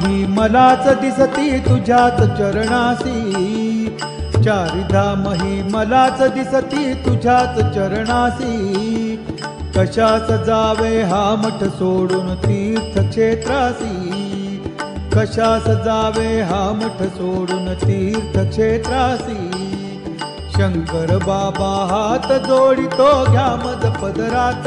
ही मलाच दिसती तुझ्याच चरणासी चारिधाम ही मलाच दिसती तुझ्याच चरणासी कशास जावे हा मठ सोडून तीर्थक्षेत्रासी कशास जावे हा मठ सोडून तीर्थक्षेत्रासी शंकर बाबा हात जोडितो घ्या मज पदरात.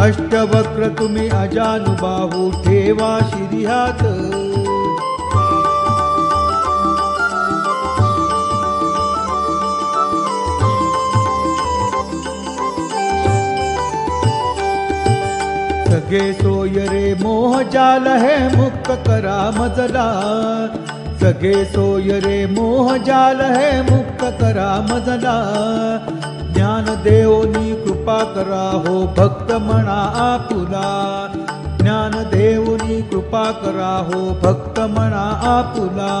अष्टवक्र तुम्ही अजानुबाहू ठेवा शिरिहात सगे सोयरे मोह जाल है मुक्त करा मजला. सगे सोय रे मोह जाल है मुक्त करा मजला. ज्ञान देवनी कृपा करा हो भक्त म्हणा आपुला. ज्ञान देऊनी कृपा करा हो भक्त म्हणा आपुला.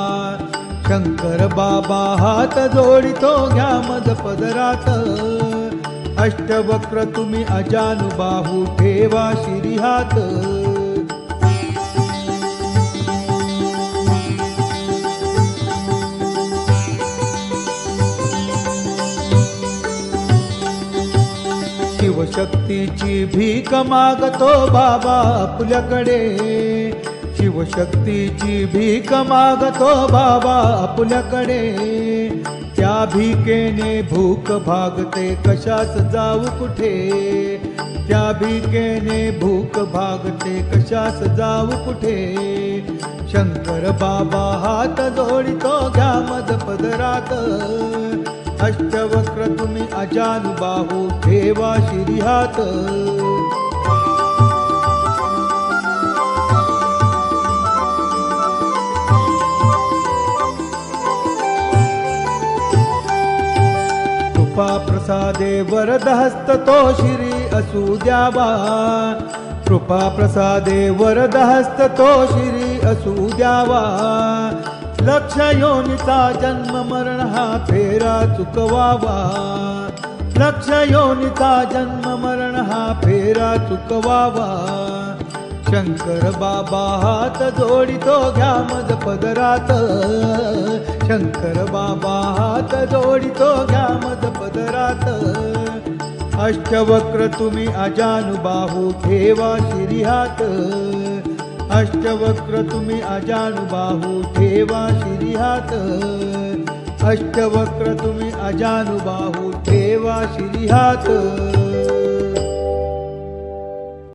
शंकर बाबा हात जोडितो घ्या मज पदरात. अष्टवक्र तुम्ही अजानुबाहू ठेवा शिरी हात शिवशक्तीची भीक मागतो बाबा आपल्याकडे. शिवशक्तीची भीक मागतो बाबा आपल्याकडे. त्या भीकेने भूक भागते कशाच जाऊ कुठे? त्या भीकेने भूक भागते कशास जाऊ कुठे? शंकर बाबा हात जोडितो घ्या मध पदरात अष्टवक्र तुम्ही अजानुबाहू ठेवा शिरिहात. कृपा प्रसादे वरद हस्त तो शिरी असू द्यावा. कृपा प्रसादे वरद हस्त तो शिरी असू द्यावा. लक्ष योनीचा जन्म मरण हा फेरा चुकवावा. लक्ष योनिता जन्म मरण हा फेरा चुकवावा. शंकर बाबा हात जोडितो घ्या मज पदरात. शंकर बाबा हात जोडितो घ्या मज पदरात. अष्टवक्र तुम्ही अजानुबाहू ठेवा शिरी हात. अष्टवक्र तुम्ही अजानुबाहू ठेवा शिरी हात. अष्टवक्र तुम्ही अजानुबाहू ठेवा श्रीहात.